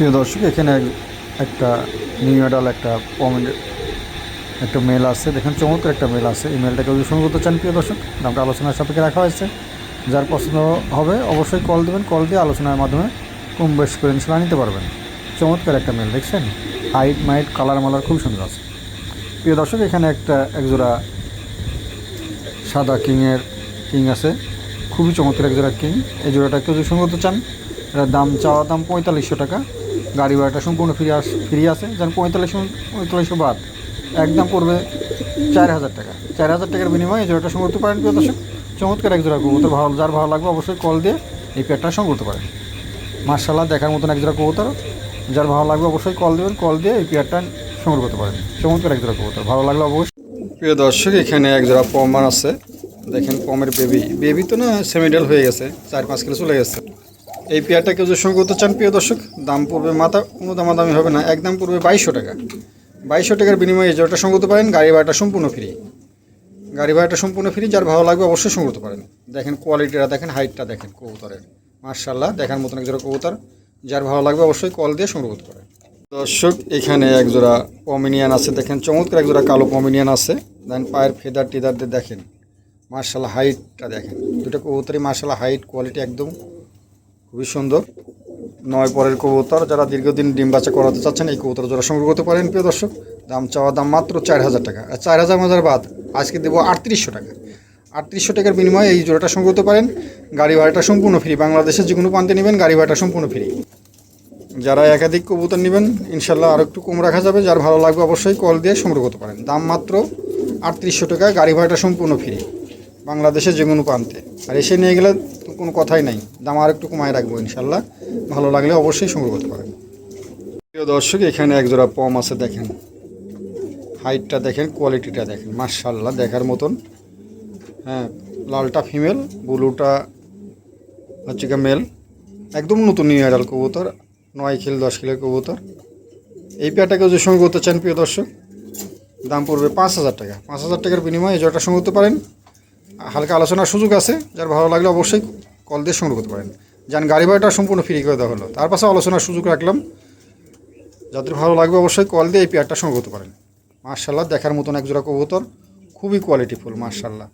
প্রিয় দর্শক, এখানে একটা নিউ একটা কমেন্ট, একটা মেল আছে দেখেন, চমৎকার একটা মেল আছে এই মেলটাকে শুরু করতে চান, প্রিয় দর্শক দামটা আলোচনার সাপেক্ষে রাখা হয়েছে। যার পছন্দ হবে, অবশ্যই কল দেবেন। কল দিয়ে আলোচনার মাধ্যমে কম বেশ করে ইনশাল্লাহ নিতে পারবেন। চমৎকার একটা মেল, দেখছেন? হাইট, মাইট, কালার মালার খুব সুন্দর আছে। প্রিয় দর্শক, এখানে একটা একজোড়া সাদা কিংয়ের কিং আছে। খুবই চমৎকার এক জোড়া কিং। এই জোড়াটা কেউ যদি করতে চান, এটার দাম চাওয়া দাম পঁয়তাল্লিশশো টাকা। গাড়ি ভাড়াটা সম্পূর্ণ ফ্রি আস, ফ্রি আছে। যেন পঁয়তাল্লিশশো পঁয়তাল্লিশশো বাদ। একদম পড়বে চার হাজার টাকা। চার হাজার টাকার বিনিময়ে এই জোড়াটা সংগ্রহ করতে পারেন প্রিয় দর্শক। চমৎকার এক জোড়া কবুতর। ভালো, যার ভালো লাগবে অবশ্যই কল দিয়ে এই পেয়ারটা সংগ্রহ করতে পারেন। মার্শাল্লাহ দেখার মতন এক জোড়া কবুতর। যার ভালো লাগবে অবশ্যই কল দেবেন, কল দিয়ে এই পেয়ারটা সংগ্রহ করতে পারেন। চমৎকার এক জোড়া কবুতর। ভালো লাগলে অবশ্যই প্রিয় দর্শক, এখানে এক জোড়া পমার আছে। দেখেন, পমের বেবি। বেবি তো না সেমিডাল হয়ে গেছে, চার পাঁচ কিলো চলে গেছে। এই পেয়ারটা কেউ যদি করতে চান, প্রিয় দর্শক, দাম পড়বে মাথা কোনো দামাদামি হবে না, একদম পড়বে বাইশশো টাকা। বাইশশো টাকার বিনিময়ে সঙ্গে করতে পারেন, গাড়ি ভাড়াটা সম্পূর্ণ ফ্রি গাড়ি ভাড়াটা সম্পূর্ণ ফ্রি যার ভালো লাগবে অবশ্যই করতে পারেন। দেখেন কোয়ালিটিটা দেখেন হাইটটা দেখেন কবুতরের। মার্শাল্লাহ দেখার মতন এক জোড়া কবুতর। যার ভালো লাগবে অবশ্যই কল দিয়ে সংগ্রহ করতে পারেন। দর্শক, এখানে এক জোড়া পমিনিয়ান আছে, দেখেন চমৎকার এক জোড়া কালো পমিনিয়ান আছে। দেন পায়ের ফেদার টিদার দিয়ে দেখেন। মার্শাল্লাহ হাইটটা দেখেন। দুটো কবুতরই মার্শাল্লাহ হাইট কোয়ালিটি একদম খুবই সুন্দর। নয় পরের কবুতর যারা দীর্ঘদিন ডিম বাচ্চা করাতে চাচ্ছেন, এই কবুতর যারা সংগ্রহ করতে পারেন, প্রিয় দর্শক। দাম চাওয়া দাম মাত্র চার হাজার টাকা। আর চার হাজার হাজার বাদ, আজকে দেবো আটত্রিশশো টাকা। আটত্রিশশো টাকার বিনিময়ে এই জোড়াটা সংগ্রহ করতে পারেন। গাড়ি ভাড়াটা সম্পূর্ণ ফ্রি। বাংলাদেশের যে কোনো প্রান্তে নেবেন, গাড়ি ভাড়াটা সম্পূর্ণ ফ্রি। যারা একাধিক কবুতর নেবেন, ইনশাল্লাহ আরও একটু কম রাখা যাবে। যার ভালো লাগবে অবশ্যই কল দিয়ে সংগ্রহ করতে পারেন। দাম মাত্র আটত্রিশশো টাকা, গাড়ি ভাড়াটা সম্পূর্ণ ফ্রি। বাংলাদেশের যে কোনো প্রান্তে। আর এসে নিয়ে গেলে কোনো কথাই নাই। দাম আর একটু কমায় রাখব ইনশাল্লাহ। ভালো লাগলে অবশ্যই সংগ্রহ করতে পারেন। প্রিয় দর্শক, এখানে একজোড়া পম আছে দেখেন। হাইটটা দেখেন, কোয়ালিটিটা দেখেন মার্শাল্লাহ দেখার মতন। হ্যাঁ লালটা ফিমেল, ব্লুটা হচ্ছে গিয়ে মেল। একদম নতুন নিউ অ্যাডাল কবুতর, নয় খিল দশ কিলের কবুতর। এই পেয়ারটাকে যদি সঙ্গে করতে চান, প্রিয় দর্শক, দাম পড়বে পাঁচ হাজার টাকা। পাঁচ হাজার টাকার বিনিময়ে এই জটা সঙ্গে করতে পারেন। হালকা আলোচনার সুযোগ আছে, যার ভালো লাগলে অবশ্যই কল দিয়ে সংগ্রহ করতে পারেন। যান, গাড়ি ভাড়াটা সম্পূর্ণ ফ্রি করে দেওয়া হলো। তার পাশে আলোচনার সুযোগ রাখলাম। যাদের ভালো লাগবে অবশ্যই কল দিয়ে এই পেয়ারটা সংগ্রহ করতে পারেন। মার্শাল্লাহ দেখার মতন এক জোড়া কবুতর। খুবই কোয়ালিটিফুল মার্শাল্লাহ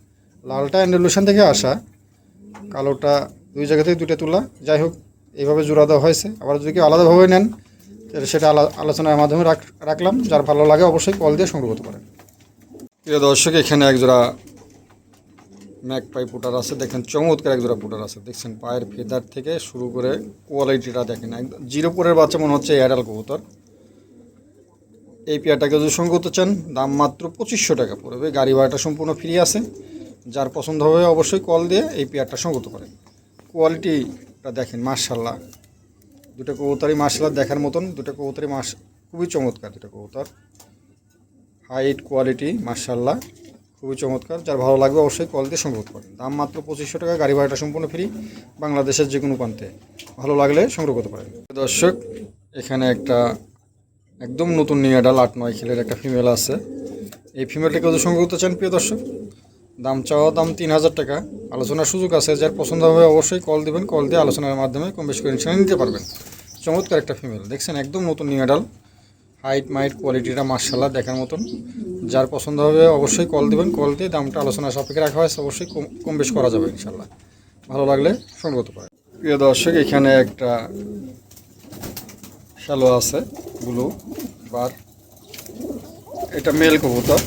লালটা অ্যান্ডেলুশন থেকে আসা। কালোটা দুই জায়গা থেকে দুটো তোলা। যাই হোক, এইভাবে জোড়া দেওয়া হয়েছে। আবার যদি কেউ আলাদাভাবে নেন, তাহলে সেটা আলা- আলোচনার মাধ্যমে রাখ রাখলাম। যার ভালো লাগে অবশ্যই কল দিয়ে সংগ্রহ করতে পারেন। প্রিয় দর্শক, এখানে এক জোড়া ম্যাক পাই পুটার আছে, দেখেন চমৎকার এক জোড়া পুটার আছে, দেখছেন পায়ের ফেদার থেকে শুরু করে কোয়ালিটিটা দেখেন একদম জিরো পরের বাচ্চা মনে হচ্ছে এয়ারটেল কবুতর। এই পেয়ারটাকে যদি সঙ্গে করতে চান, দাম মাত্র পঁচিশশো টাকা পড়বে, গাড়ি ভাড়াটা সম্পূর্ণ ফ্রি আছে। যার পছন্দ হবে অবশ্যই কল দিয়ে এই পেয়ারটা সঙ্গে করতে পারেন কোয়ালিটিটা দেখেন মার্শাল্লাহ দুটো কবুতরই মার্শাল্লাহ দেখার মতন, দুটো কবুতরই মাস খুবই চমৎকার দুটো কবুতর। হাইট কোয়ালিটি মার্শাল্লাহ খুবই চমৎকার, যার ভালো লাগবে অবশ্যই কল দিয়ে সংগ্রহ করতে পারেন দাম মাত্র পঁচিশশো টাকা, গাড়ি ভাড়াটা সম্পূর্ণ ফ্রি বাংলাদেশের যে কোনো প্রান্তে। ভালো লাগলে সংগ্রহ করতে পারেন। দর্শক, এখানে একটা একদম নতুন নিউ অ্যাডাল আট নয় খেলের একটা ফিমেল আছে। এই ফিমেলটাকে যদি সংগ্রহ করতে চান, প্রিয় দর্শক, দাম চাওয়া দাম তিন হাজার টাকা। আলোচনার সুযোগ আছে, যার পছন্দ হবে অবশ্যই কল দিবেন কল দিয়ে আলোচনার মাধ্যমে কম বেশি করে নিতে পারবেন। চমৎকার একটা ফিমেল দেখছেন? একদম নতুন নিউ হাইট মাইট কোয়ালিটিটা মার্শাল্লাহ দেখার মতন। যার পছন্দ হবে অবশ্যই কল দেবেন। কল দিয়ে দামটা আলোচনা সাপেক্ষে রাখা হয়েছে অবশ্যই কম কম বেশ করা যাবে ইনশাল্লাহ ভালো লাগলে সঙ্গে করতে পারে প্রিয় দর্শক, এখানে একটা শ্যালো আছে ব্লু বার এটা মেল কবুতর।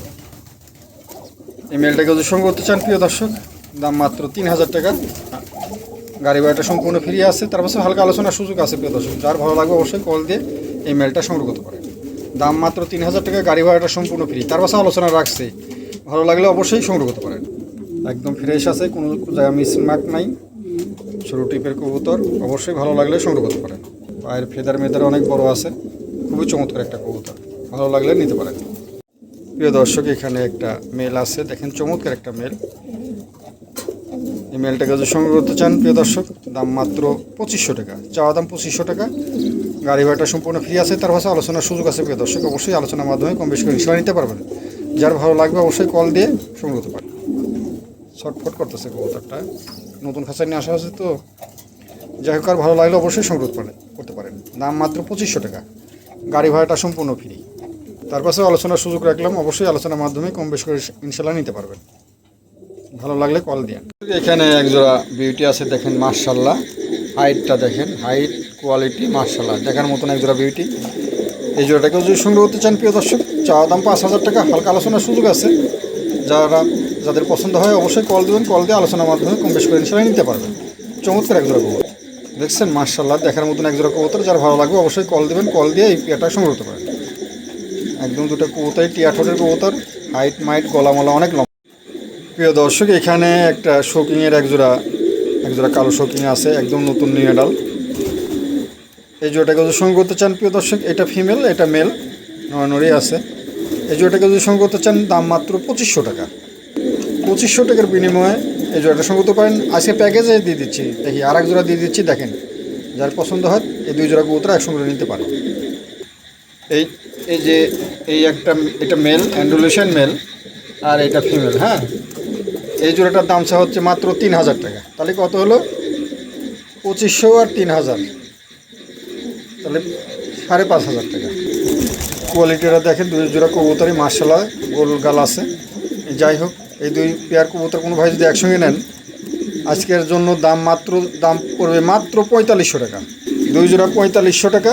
এই মেলটাকে যদি সঙ্গে করতে চান, প্রিয় দর্শক, দাম মাত্র তিন হাজার টাকা। গাড়ি ভাড়াটা সম্পূর্ণ ফ্রি আছে। তার পাশে হালকা আলোচনার সুযোগ আছে, প্রিয় দর্শক। যার ভালো লাগবে অবশ্যই কল দিয়ে এই মেলটা সংগ্রহ করতে পারেন। দাম মাত্র তিন হাজার টাকা, গাড়ি ভাড়াটা সম্পূর্ণ ফ্রি তার পাশে আলোচনা রাখছে। ভালো লাগলে অবশ্যই সংগ্রহ করতে পারেন। একদম ফ্রেশ আছে, কোনো জায়গা মিস মার্ক নাই। ছোটো টিপের কবুতর, অবশ্যই ভালো লাগলে সংগ্রহ করতে পারেন। পায়ের ফেদার মেদার অনেক বড় আছে, খুবই চমৎকার একটা কবুতর। ভালো লাগলে নিতে পারেন। প্রিয় দর্শক, এখানে একটা মেল আছে। দেখেন, চমৎকার একটা মেল এই মেলটাকে যদি সংগ্রহ করতে চান, প্রিয় দর্শক, দাম মাত্র পঁচিশশো টাকা। চাওয়া দাম পঁচিশশো টাকা। গাড়ি ভাড়াটা সম্পূর্ণ ফ্রি আছে। তার পাশে আলোচনার সুযোগ আছে প্রিয় দর্শক। অবশ্যই আলোচনার মাধ্যমে কম বেশি করে ইনশাল্লাহ নিতে পারবেন। যার ভালো লাগবে অবশ্যই কল দিয়ে সংগ্রহ করতে পারেন। ছটফট করতেছে কবুতরটা। নতুন খাঁচা নিয়ে আসা হয়েছে তো। যাই হোক, আর ভালো লাগলে অবশ্যই সংগ্রহ পারেন করতে পারেন। দাম মাত্র পঁচিশশো টাকা। গাড়ি ভাড়াটা সম্পূর্ণ ফ্রি তার পাশে আলোচনার সুযোগ রাখলাম। অবশ্যই আলোচনার মাধ্যমে কম বেশ করে ইনশাল্লাহ নিতে পারবেন। ভালো লাগলে কল দিন এখানে একজোড়া বিউটি আছে, দেখেন মার্শাল্লাহ হাইটটা দেখেন। হাইট কোয়ালিটি মার্শাল্লাহ দেখার মতন এক জোড়া বিউটি এই জোড়াটাকেও যদি সংগ্রহ করতে চান, প্রিয় দর্শক, চাওয়া দাম পাঁচ হাজার টাকা। হালকা আলোচনার সুযোগ আছে। যারা, যাদের পছন্দ হয়, অবশ্যই কল দেবেন। কল দিয়ে আলোচনার মাধ্যমে কম বেশ করে ইনশাল্লাহ নিতে পারবেন। চমৎকার এক জোড়া কবুতর। দেখছেন মার্শাল্লাহ দেখার মতন এক জোড়া কবুতর। যার ভালো লাগবে, অবশ্যই কল দেবেন। কল দিয়ে এই পেয়ারটা সংগ্রহ করতে পারেন। একদম দুটো কবুতরই টিয়া ঠোঁটের কবুতর। হাইট মাইট গলামলা অনেক লম্বা। প্রিয় দর্শক, এখানে একটা শোকিংয়ের একজোড়া একজোড়া কালো শোকিং আছে। একদম নতুন নিয়ে ডাল। এই জোড়াটাকে যদি সঙ্গে করতে চান, প্রিয় দর্শক, এটা ফিমেল এটা মেল নড়ানড়ি আছে। এই জোড়াটাকে যদি সঙ্গে করতে চান, দাম মাত্র পঁচিশশো টাকা। পঁচিশশো টাকার বিনিময়ে এই জোড়াটা সঙ্গে করতে পারেন। আজকে প্যাকেজে দিয়ে দিচ্ছি, দেখি আর এক জোড়া দিয়ে দিচ্ছি, দেখেন। যার পছন্দ হয়, এই দুই জোড়া কবুতর একসঙ্গে নিতে পারে এই এই যে, এই একটা, এটা মেল অ্যান্ডুলেশন মেল আর এটা ফিমেল হ্যাঁ? এই জোড়াটার দাম চা হচ্ছে মাত্র তিন হাজার টাকা। তাহলে কত হলো? পঁচিশশো আর তিন হাজার। তাহলে সাড়ে পাঁচ হাজার টাকা। কোয়ালিটিটা দেখেন, দুই জোড়া কবুতরই মার্শালা গোল গাল আছে। যাই হোক, এই দুই পেয়ার কবুতর কোনো ভাই যদি একসঙ্গে নেন, আজকের জন্য দাম মাত্র, দাম পড়বে মাত্র পঁয়তাল্লিশশো টাকা। দুই জোড়া পঁয়তাল্লিশশো টাকা,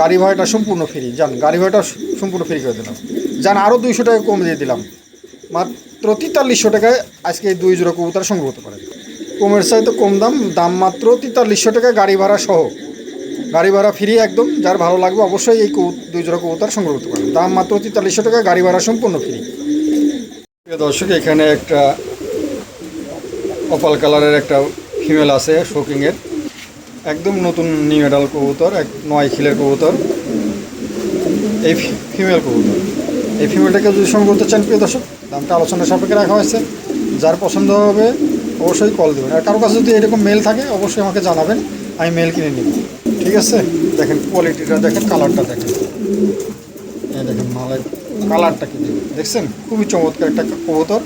গাড়ি ভাড়াটা সম্পূর্ণ ফ্রি যান, গাড়ি ভাড়াটা সম্পূর্ণ ফ্রি করে দিলাম। যান আরও দুইশো টাকা কম দিয়ে দিলাম। মাত্র তেতাল্লিশশো টাকায় আজকে এই দুই জোড়া কবুতর সংগ্রহ করতে পারেন। কমের চাইতে কম দাম দাম মাত্র তেতাল্লিশশো টাকা, গাড়ি ভাড়া সহ। গাড়ি ভাড়া ফ্রি একদম, যার ভালো লাগবে অবশ্যই এই দুই জোড়া কবুতর সংগ্রহ করতে পারেন। দাম মাত্র তেতাল্লিশশো টাকা, গাড়ি ভাড়া সম্পূর্ণ ফ্রি। প্রিয় দর্শক, এখানে একটা কপাল কালারের একটা ফিমেল আছে শোকিংয়ের একদম নতুন নিউ এডাল কবুতর, এক নয় খিলের কবুতর। এই ফিমেল কবুতর। এই ফিমেলটাকে যদি সংগ্রহ করতে চান, প্রিয় দর্শক, দামটা আলোচনা সাপেক্ষে রাখা হয়েছে। যার পছন্দ হবে, অবশ্যই কল দেবেন। আর কারও কাছে যদি এরকম মেল থাকে, অবশ্যই আমাকে জানাবেন, আমি মেল কিনে নিব। ঠিক আছে? দেখেন কোয়ালিটিটা দেখেন কালারটা দেখেন। এই দেখেন মালের কালারটা কি দেখছেন? খুবই চমৎকার একটা কবুতর।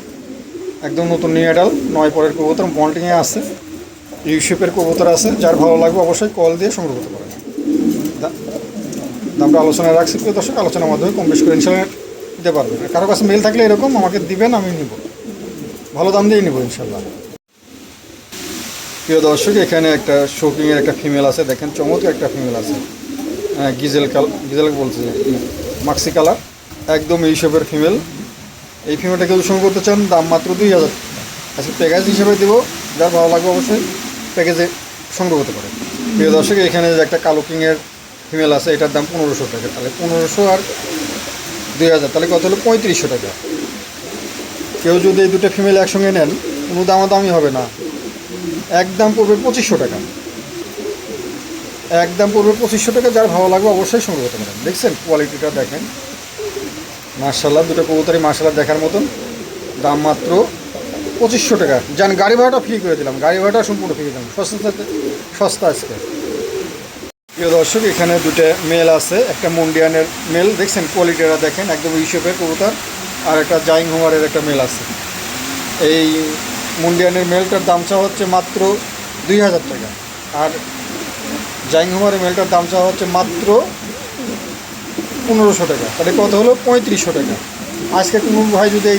একদম নতুন নিউ এডাল নয় পরের কবুতর মল্টিংয়ে আছে। ইউশেপের কবুতর আছে। যার ভালো লাগবে অবশ্যই কল দিয়ে সংগ্রহ করতে পারেন। দামটা আলোচনায় রাখছি, প্রিয় দর্শক, আলোচনার মাধ্যমে কম বেশ করে ইনশাল্লাহ দিতে পারবেন। কারও কাছে মেল থাকলে এরকম আমাকে দিবেন, আমি নিব। ভালো দাম দিয়েই নেব ইনশাল্লাহ। প্রিয় দর্শক, এখানে একটা শোকিংয়ের একটা ফিমেল আছে। দেখেন, চমৎকার একটা ফিমেল আছে। গিজেল কাল গিজেল বলছে মাক্সি কালার একদম ইউশেপের ফিমেল এই ফিমেলটাকে সঙ্গে করতে চান, দাম মাত্র দুই হাজার আজকে প্যাকেজ হিসেবে দেবো যার ভালো লাগবে অবশ্যই প্যাকেজে সংগ্রহ করতে পারে প্রিয় দর্শক, এখানে যে একটা কালো কিংয়ের ফিমেল আছে, এটার দাম পনেরোশো টাকা। তাহলে পনেরোশো আর দুই হাজার, তাহলে কত হলো? পঁয়ত্রিশশো টাকা। কেউ যদি এই দুটো ফিমেল একসঙ্গে নেন, কোনো দামাদামি হবে না। একদম পড়বে পঁচিশশো টাকা। একদম পড়বে পঁচিশশো টাকা, যার ভালো লাগবে অবশ্যই সংগ্রহ করতে পারেন। দেখছেন কোয়ালিটিটা দেখেন। মার্শাল্লাহ দুটো কবুতরই মার্শাল্লাহ দেখার মতন। দাম মাত্র পঁচিশশো টাকা। যান গাড়ি ভাড়াটা ফ্রি করে দিলাম। গাড়ি ভাড়াটা সম্পূর্ণ ফ্রি দিলাম। সস্তা সস্তা আজকে। প্রিয় দর্শক, এখানে দুটো মেল আছে। একটা মুন্ডিয়ানের মেল। দেখছেন কোয়ালিটিটা দেখেন। একদম ইউশেপের কবুতার। আর একটা জাইং হোমারের একটা মেল আছে। এই মুন্ডিয়ানের মেলটার দাম চাওয়া হচ্ছে মাত্র দুই হাজার টাকা। আর জাইং হোমারের মেলটার দাম চাওয়া হচ্ছে মাত্র পনেরোশো টাকা। তাহলে কত হলো? পঁয়ত্রিশশো টাকা। আজকে কোনো ভাই যদি এই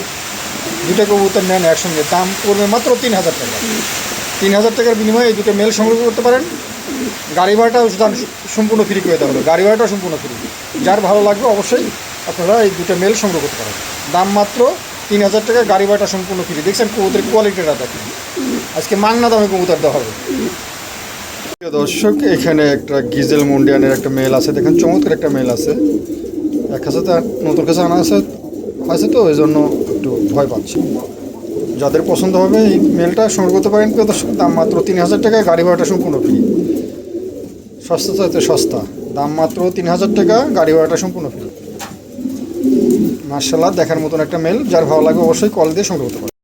দুটো কবুতর নেন একসঙ্গে, দাম পড়বে মাত্র তিন হাজার টাকা। তিন হাজার টাকার বিনিময়ে এই দুটো মেল সংগ্রহ করতে পারেন। গাড়ি ভাড়াটাও সম্পূর্ণ ফ্রি করে দেওয়া হলো। গাড়ি ভাড়াটাও সম্পূর্ণ ফ্রি যার ভালো লাগবে অবশ্যই আপনারা এই দুটো মেল সংগ্রহ করতে পারেন। দাম মাত্র তিন হাজার টাকা গাড়ি ভাড়াটা সম্পূর্ণ ফ্রি দেখছেন কবুতরের কোয়ালিটিটা দেখেন। আজকে মাংনা দামে কবুতর দেওয়া হবে। দর্শক, এখানে একটা গিজেল মুন্ডিয়ানের একটা মেল আছে। দেখেন, চমৎকার একটা মেল আছে। এক তো নতুন কাছে আনা আছে। আছে তো ওই জন্য একটু ভয় পাচ্ছি। যাদের পছন্দ হবে এই মেলটা সংগ্রহ করতে পারেন। প্রিয় দর্শক, দাম মাত্র তিন হাজার টাকা, গাড়ি ভাড়াটা সম্পূর্ণ ফ্রি সস্তা চাইতে সস্তা। দাম মাত্র তিন হাজার টাকা, গাড়ি ভাড়াটা সম্পূর্ণ ফ্রি মার্শাল্লাহ দেখার মতন একটা মেল যার ভালো লাগে অবশ্যই কল দিয়ে সংগ্রহ করতে পারেন